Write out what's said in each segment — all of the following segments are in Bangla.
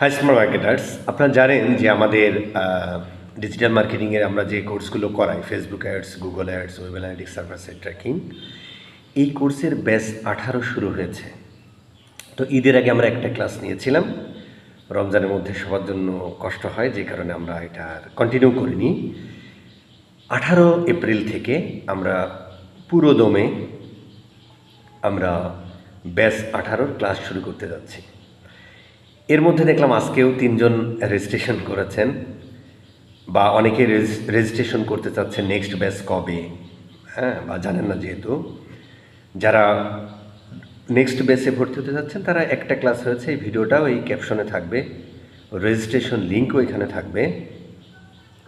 হাই স্মার্ট মার্কেটার্স আপনারা জানেন যে আমাদের ডিজিটাল মার্কেটিংয়ের আমরা যে কোর্সগুলো করাই Facebook ads Google ads web analytics server tracking এই কোর্সের ব্যাচ আঠারো শুরু হয়েছে। তো ঈদের আগে আমরা একটা ক্লাস নিয়েছিলাম। রমজানের মধ্যে সবার জন্য কষ্ট হয়, যে কারণে আমরা এটা কন্টিনিউ করিনি। আঠারো এপ্রিল থেকে আমরা পুরো দমে আমরা ব্যাস আঠারোর ক্লাস শুরু করতে যাচ্ছি। এর মধ্যে দেখলাম আজকেও তিনজন রেজিস্ট্রেশন করেছেন, বা অনেকে রেজিস্ট্রেশন করতে চাচ্ছেন নেক্সট ব্যাচ কবে হ্যাঁ বা জানেন না যেহেতু। যারা নেক্সট ব্যাচে ভর্তি হতে যাচ্ছেন তারা একটা ক্লাস হয়েছে, এই ভিডিওটাও এই ক্যাপশনে থাকবে। রেজিস্ট্রেশন লিঙ্কও এখানে থাকবে।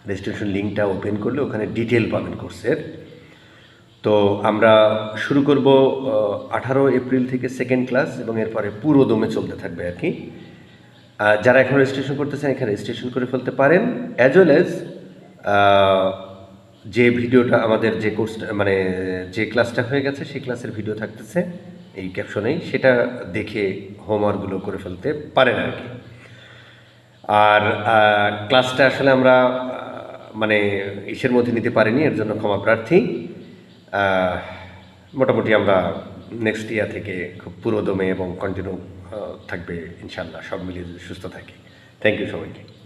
রেজিস্ট্রেশন লিঙ্কটা ওপেন করলে ওখানে ডিটেল পাবেন কোর্সের তো আমরা শুরু করব আঠারো এপ্রিল থেকে সেকেন্ড ক্লাস এবং এরপরে পুরো দমে চলতে থাকবে আর কি। যারা এখন রেজিস্ট্রেশন করতেছেন, এখানে রেজিস্ট্রেশন করে ফেলতে পারেন। অ্যাজ ওয়েল অ্যাজ যে ভিডিওটা আমাদের যে কোর্সটা মানে যে ক্লাসটা হয়ে গেছে, সেই ক্লাসের ভিডিও থাকতেছে। এই ক্যাপশনেই সেটা দেখে হোমওয়ার্কগুলো করে ফেলতে পারেন আর কি। আর ক্লাসটা আসলে আমরা মানে ইসের মধ্যে নিতে পারিনি, এর জন্য ক্ষমা প্রার্থী। মোটামুটি আমরা নেক্সট ইয়ার থেকে খুব পুরোদমে এবং কন্টিনিউ থাকবে ইনশাল্লাহ সব মিলিয়ে সুস্থ থাকি। থ্যাংক ইউ সবাইকে।